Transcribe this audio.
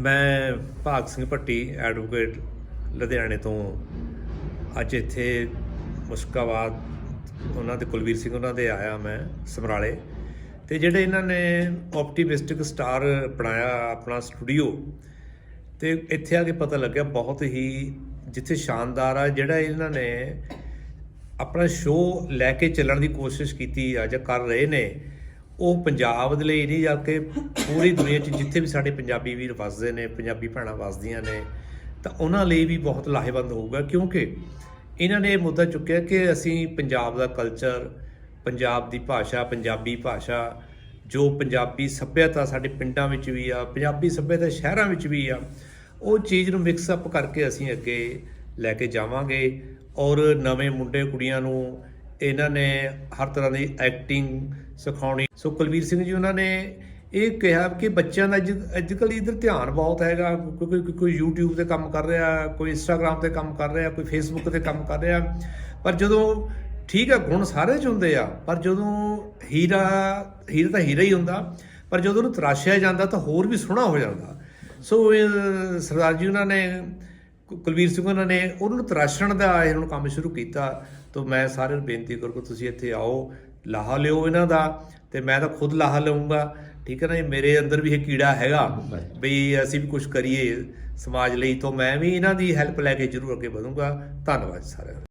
ਮੈਂ ਭਾਗ ਸਿੰਘ ਭੱਟੀ ਐਡਵੋਕੇਟ ਲੁਧਿਆਣੇ ਤੋਂ ਅੱਜ ਇੱਥੇ ਮੁਸ਼ਕਾਬਾਦ ਉਹਨਾਂ ਦੇ, ਕੁਲਵੀਰ ਸਿੰਘ ਉਹਨਾਂ ਦੇ ਆਇਆ ਮੈਂ ਸਮਰਾਲੇ ਤੇ ਜਿਹੜੇ ਇਹਨਾਂ ਨੇ ਆਪਟੀਮਿਸਟਿਕ ਸਟਾਰ ਬਣਾਇਆ ਆਪਣਾ ਸਟੂਡੀਓ ਤੇ ਇੱਥੇ ਆ ਕੇ ਪਤਾ ਲੱਗਿਆ ਬਹੁਤ ਹੀ ਜਿੱਥੇ ਸ਼ਾਨਦਾਰ ਆ, ਜਿਹੜਾ ਇਹਨਾਂ ਨੇ ਆਪਣਾ ਸ਼ੋਅ ਲੈ ਕੇ ਚੱਲਣ ਦੀ ਕੋਸ਼ਿਸ਼ ਕੀਤੀ ਆ ਜਾਂ ਕਰ ਰਹੇ ਨੇ ਉਹ ਪੰਜਾਬ ਦੇ ਲਈ ਨਹੀਂ ਜਾ ਕੇ ਪੂਰੀ ਦੁਨੀਆ 'ਚ ਜਿੱਥੇ ਵੀ ਸਾਡੇ ਪੰਜਾਬੀ ਵੀਰ ਵੱਸਦੇ ਨੇ, ਪੰਜਾਬੀ ਭੈਣਾਂ ਵੱਸਦੀਆਂ ਨੇ, ਤਾਂ ਉਹਨਾਂ ਲਈ ਵੀ ਬਹੁਤ ਲਾਹੇਵੰਦ ਹੋਊਗਾ, ਕਿਉਂਕਿ ਇਹਨਾਂ ਨੇ ਇਹ ਮੁੱਦਾ ਚੁੱਕਿਆ ਕਿ ਅਸੀਂ ਪੰਜਾਬ ਦਾ ਕਲਚਰ ਪੰਜਾਬ ਦੀ ਭਾਸ਼ਾ, ਪੰਜਾਬੀ ਭਾਸ਼ਾ, ਜੋ ਪੰਜਾਬੀ ਸੱਭਿਅਤਾ ਸਾਡੇ ਪਿੰਡਾਂ ਵਿੱਚ ਵੀ ਆ, ਪੰਜਾਬੀ ਸੱਭਿਅਤਾ ਸ਼ਹਿਰਾਂ ਵਿੱਚ ਵੀ ਆ, ਉਹ ਚੀਜ਼ ਨੂੰ ਮਿਕਸ ਅਪ ਕਰਕੇ ਅਸੀਂ ਅੱਗੇ ਲੈ ਕੇ ਜਾਵਾਂਗੇ ਔਰ ਨਵੇਂ ਮੁੰਡੇ ਕੁੜੀਆਂ ਨੂੰ ਇਹਨਾਂ ਨੇ ਹਰ ਤਰ੍ਹਾਂ ਦੀ ਐਕਟਿੰਗ ਸਿਖਾਉਣੀ। ਸੋ ਕੁਲਵੀਰ ਸਿੰਘ ਜੀ, ਉਹਨਾਂ ਨੇ ਇਹ ਕਿਹਾ ਕਿ ਬੱਚਿਆਂ ਦਾ ਅੱਜ ਅੱਜ ਕੱਲ੍ਹ ਇਧਰ ਧਿਆਨ ਬਹੁਤ ਹੈਗਾ, ਕੋਈ ਕੋਈ YouTube ਤੇ ਕੰਮ ਕਰ ਰਿਹਾ, ਕੋਈ Instagram ਤੇ ਕੰਮ ਕਰ ਰਿਹਾ, ਕੋਈ Facebook ਤੇ ਕੰਮ ਕਰ ਰਿਹਾ। ਪਰ ਜਦੋਂ ਠੀਕ ਹੈ ਗੁਣ ਸਾਰੇ ਚ ਹੁੰਦੇ ਆ, ਪਰ ਜਦੋਂ ਹੀਰਾ ਹੀਰਾ ਤਾਂ ਹੀਰਾ ਹੀ ਹੁੰਦਾ, ਪਰ ਜਦੋਂ ਉਹਨੂੰ ਤਰਾਸ਼ਿਆ ਜਾਂਦਾ ਤਾਂ ਹੋਰ ਵੀ ਸੋਹਣਾ ਹੋ ਜਾਂਦਾ। ਸੋ ਸਰਦਾਰ ਜੀ, ਉਹਨਾਂ ਨੇ ਕੁਲਵੀਰ ਸਿੰਘ ਉਹਨਾਂ ਨੇ ਉਹਨਾਂ ਨੂੰ ਤਰਾਸ਼ਣ ਦਾ ਇਹਨਾਂ ਨੂੰ ਕੰਮ ਸ਼ੁਰੂ ਕੀਤਾ। ਤਾਂ ਮੈਂ ਸਾਰਿਆਂ ਨੂੰ ਬੇਨਤੀ ਕਰੂੰਗਾ, ਤੁਸੀਂ ਇੱਥੇ ਆਓ, ਲਾਹਾ ਲਿਓ ਇਹਨਾਂ ਦਾ ਤੇ ਮੈਂ ਤਾਂ ਖੁਦ ਲਾਹਾ ਲਵਾਂਗਾ ਠੀਕ ਹੈ ਨਾ ਇਹ ਮੇਰੇ ਅੰਦਰ ਵੀ ਇਹ ਕੀੜਾ ਹੈਗਾ ਵੀ ਅਸੀਂ ਵੀ ਕੁਝ ਕਰੀਏ ਸਮਾਜ ਲਈ, ਤਾਂ ਮੈਂ ਵੀ ਇਹਨਾਂ ਦੀ ਹੈਲਪ ਲੈ ਕੇ ਜ਼ਰੂਰ ਅੱਗੇ ਵਧੂੰਗਾ। ਧੰਨਵਾਦ ਸਾਰਿਆਂ ਦਾ।